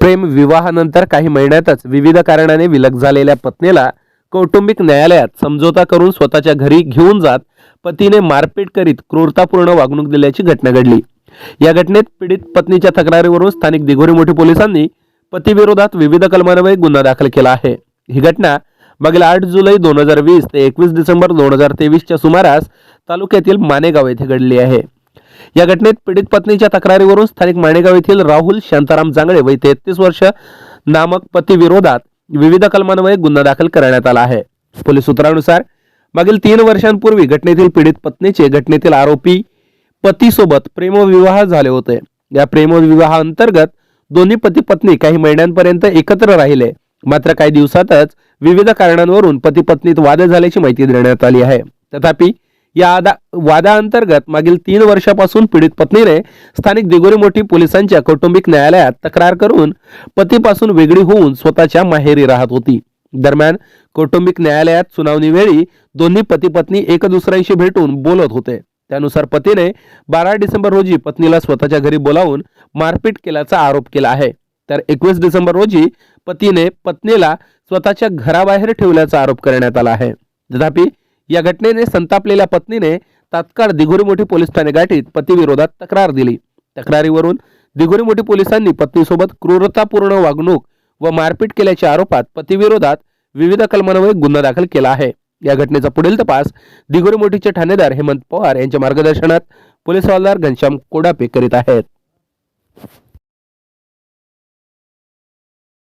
प्रेम विवाहानंतर काही महिन्यातच विविध कारणाने विलग झालेल्या पत्नीला कौटुंबिक न्यायालयात समझोता करून स्वतःच्या घरी घेऊन जात पतीने मारपीट करीत क्रूरतापूर्ण वागणूक दिल्याची घटना घडली. या घटनेत पीडित पत्नीच्या तक्रारीवरून स्थानिक दिघोरी मोठी पोलिसांनी पतीविरोधात विविध कलमान्वये गुन्हा दाखल केला आहे. ही घटना मागील आठ जुलै दोन हजार वीस ते एकवीस डिसेंबर दोन हजार तेवीसच्या सुमारास तालुक्यातील मानेगाव येथे घडली आहे. या घटनेत पीडित पत्नीच्या तक्रारीवरून स्थानिक माणेगाव येथील राहुल शांताराम जांगळे वय तेहतीस वर्ष नामक पती विरोधात विविध कलमांमुळे गुन्हा दाखल करण्यात आला आहे. पोलीस सूत्रानुसार मागील तीन वर्षांपूर्वी घटनेतील पीडित पत्नीचे घटनेतील आरोपी पतीसोबत प्रेमविवाह झाले होते. या प्रेमविवाहाअंतर्गत दोन्ही पती पत्नी काही महिन्यांपर्यंत एकत्र राहिले. मात्र काही दिवसातच विविध कारणांवरून पती पत्नीत वाद झाल्याची माहिती देण्यात आली आहे. तथापि या आदा वादाअंतर्गत मागील तीन वर्षापासून पीडित पत्नीने स्थानिक दिगोरी मोठी पोलिसांच्या कौटुंबिक न्यायालयात तक्रार करून पतीपासून वेगळी होऊन स्वतःच्या माहेरी राहत होती. दरम्यान कौटुंबिक न्यायालयात सुनावणीवेळी दोन्ही पती पत्नी एक दुसऱ्यांशी भेटून बोलत होते. त्यानुसार पतीने बारा डिसेंबर रोजी पत्नीला स्वतःच्या घरी बोलावून मारपीट केल्याचा आरोप केला आहे. तर एकवीस डिसेंबर रोजी पतीने पत्नीला स्वतःच्या घराबाहेर ठेवल्याचा आरोप करण्यात आला आहे. तथापि या घटनेने संतापलेल्या पत्नीने तात्काळ दिघोरी मोठी पोलीस ठाणे गाठीत पतीविरोधात तक्रार दिली. तक्रारीवरून दिघोरी मोठी पोलिसांनी पत्नीसोबत क्रूरतापूर्ण वागणूक व मारपीट केल्याच्या आरोपात पतीविरोधात विविध कलमांवर गुन्हा दाखल केला आहे. या घटनेचा पुढील तपास दिघोरी मोठीचे ठाणेदार हेमंत पवार यांच्या मार्गदर्शनात पोलीस हवालदार घनश्याम कोडापे करीत आहेत.